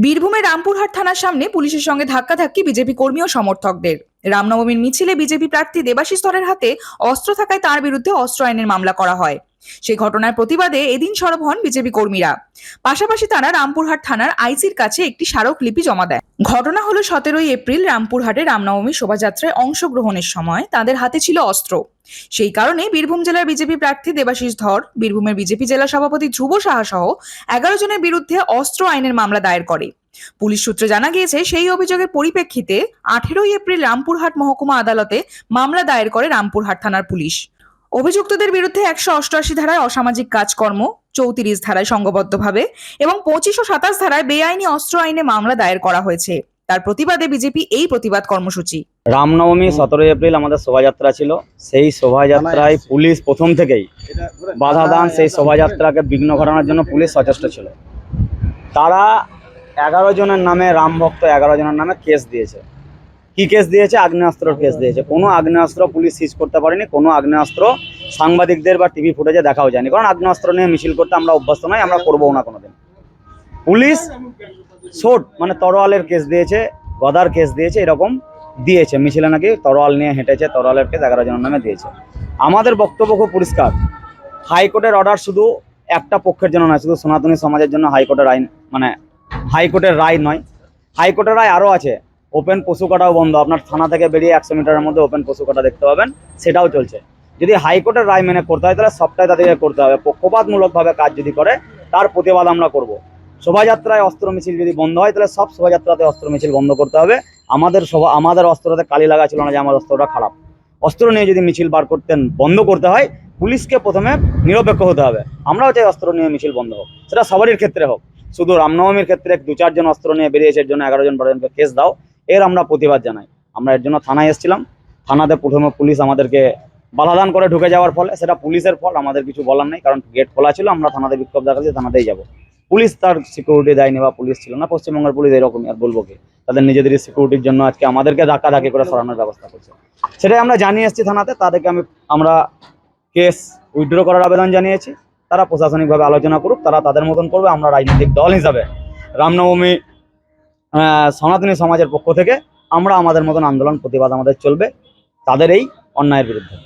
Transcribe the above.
বীরভূমের রামপুরহাট থানার সামনে পুলিশের সঙ্গে ধাক্কাধাক্কি বিজেপি কর্মী ও সমর্থকদের। রামনবমীর মিছিলে বিজেপি প্রার্থী দেবাশিস স্তরের হাতে অস্ত্র থাকায় তার বিরুদ্ধে অস্ত্র আইনের মামলা করা হয়। সেই ঘটনার প্রতিবাদে এদিন সরব হন বিজেপি কর্মীরা। পাশাপাশি তারা রামপুরহাট থানার আইসির কাছে একটি স্মারকলিপি জমা দেয়। ঘটনা হলো সতেরোই এপ্রিল রামপুরহাটে রামনবমী শোভাযাত্রায় অংশগ্রহণের সময় তাদের হাতে ছিল অস্ত্র। সেই কারণে বীরভূম জেলার বিজেপি প্রার্থী দেবাশিস ধর, বীরভূমের বিজেপি জেলা সভাপতি ধ্রুব সাহা সহ এগারো জনের বিরুদ্ধে অস্ত্র আইনের মামলা দায়ের করে। পুলিশ সূত্রে জানা গিয়েছে সেই অভিযোগের পরিপ্রেক্ষিতে আঠেরোই এপ্রিল রামপুরহাট মহকুমা আদালতে মামলা দায়ের করে রামপুরহাট থানার পুলিশ। অভিযুক্তদের বিরুদ্ধে একশো অষ্টআশি ধারায় অসামাজিক কাজকর্ম চৌত্রিশ ধারায় সংঘবদ্ধভাবে এবং পঁচিশ ও সাতাশ ধারায় বেআইনি অস্ত্র আইনে মামলা দায়ের করা হয়েছে। তার প্রতিবাদে বিজেপি এই প্রতিবাদ কর্মসূচি। রামনবমী সতেরোই এপ্রিল আমাদের শোভাযাত্রা ছিল। সেই শোভাযাত্রায় পুলিশ প্রথম থেকেই বাধা দান সেই শোভাযাত্রাকে বিঘ্ন ঘটানোর জন্য পুলিশ সচেষ্ট ছিল। তারা এগারো জনের নামে রাম ভক্ত এগারো জনের নামে কেস দিয়েছে। কি কেস দিয়েছে? আগ্নেয়াস্ত্রর কেস দিয়েছে। কোনো আগ্নেয়াস্ত্র পুলিশ সিজ করতে পারেনি, কোনো আগ্নেয়াস্ত্র সাংবাদিকদের বা টিভি ফুটেজে দেখাও যায়নি। কারণ আগ্নেয়াস্ত্র নিয়ে মিছিল করতে আমরা অভ্যস্ত নয় আমরা করব না কোনোদিন। পুলিশ শোট মানে তরোয়ালের কেস দিয়েছে, গদার কেস দিয়েছে, এরকম দিয়েছে। মিছিলে নাকি তরোয়াল নিয়ে হেঁটেছে, তরোয়ালের কেস এগারো জনের নামে দিয়েছে। আমাদের বক্তব্য খুব পরিষ্কার। হাইকোর্টের অর্ডার শুধু একটা পক্ষের জন্য নয়, শুধু সনাতনী সমাজের জন্য হাইকোর্টের আইন মানে হাইকোর্টের রায় নয়। হাইকোর্টের রায় আরও আছে ওপেন পশু কাটাও বন্ধ। আপনার থানা থেকে বেরিয়ে একশো মিটারের মধ্যে ওপেন পশু কাটা দেখতে পাবেন, সেটাও চলছে। যদি হাইকোর্টের রায় মেনে করতে হয়, তাহলে সবটাই তাদেরকে করতে হবে। পক্ষপাতমূলকভাবে কাজ যদি করে, তার প্রতিবাদ আমরা করব। শোভাযাত্রায় অস্ত্র মিছিল যদি বন্ধ হয়, তাহলে সব শোভাযাত্রাতে অস্ত্র মিছিল বন্ধ করতে হবে। আমাদের শোভা, আমাদের অস্ত্রতে কালি লাগা ছিল না যে আমার অস্ত্রটা খারাপ। অস্ত্র নিয়ে যদি মিছিল বার করতেন বন্ধ করতে হয়, পুলিশকে প্রথমে নিরপেক্ষ হতে হবে। আমরাও চাই অস্ত্র নিয়ে মিছিল বন্ধ হোক। সেটা সবারই ক্ষেত্রে হোক। শুধু রামনবমীর ক্ষেত্রে দু চারজন অস্ত্র নিয়ে বেরিয়েছে এর জন্য এগারো জন বারো জনকে কেস দাও। এর আমরা প্রতিবাদ জানাই। আমরা এর জন্য থানায় এসেছিলাম। থানাতে প্রথমে পুলিশ আমাদেরকে বাধাদান করে ঢুকে যাওয়ার ফলে, সেটা পুলিশের ফল, আমাদের কিছু বলার নেই, কারণ গেট খোলা ছিল, আমরা থানাতে বিক্ষোভ দেখাচ্ছি, থানাতেই যাব। পুলিশ তার সিকিউরিটি দেয়নি বা পুলিশ ছিল না, পশ্চিমবঙ্গের পুলিশ এরকমই, আর বলব কি, তাদের নিজেদের সিকিউরিটির জন্য আজকে আমাদেরকে ধাক্কা ধাক্কি করে সরানোর ব্যবস্থা করছে। সেটাই আমরা জানিয়ে এসেছি থানাতে, তাদেরকে আমি, আমরা কেস উইথড্র করার আবেদন জানিয়েছি। তারা প্রশাসনিকভাবে আলোচনা করুক, তারা তাদের মতন করবে, আমরা রাজনৈতিক দল হিসাবে। রামনবমী সনাতনী সমাজের পক্ষ থেকে আমরা আমাদের মতন আন্দোলন, প্রতিবাদ আমাদের চলবে, তাদের এই অন্যায়ের বিরুদ্ধে।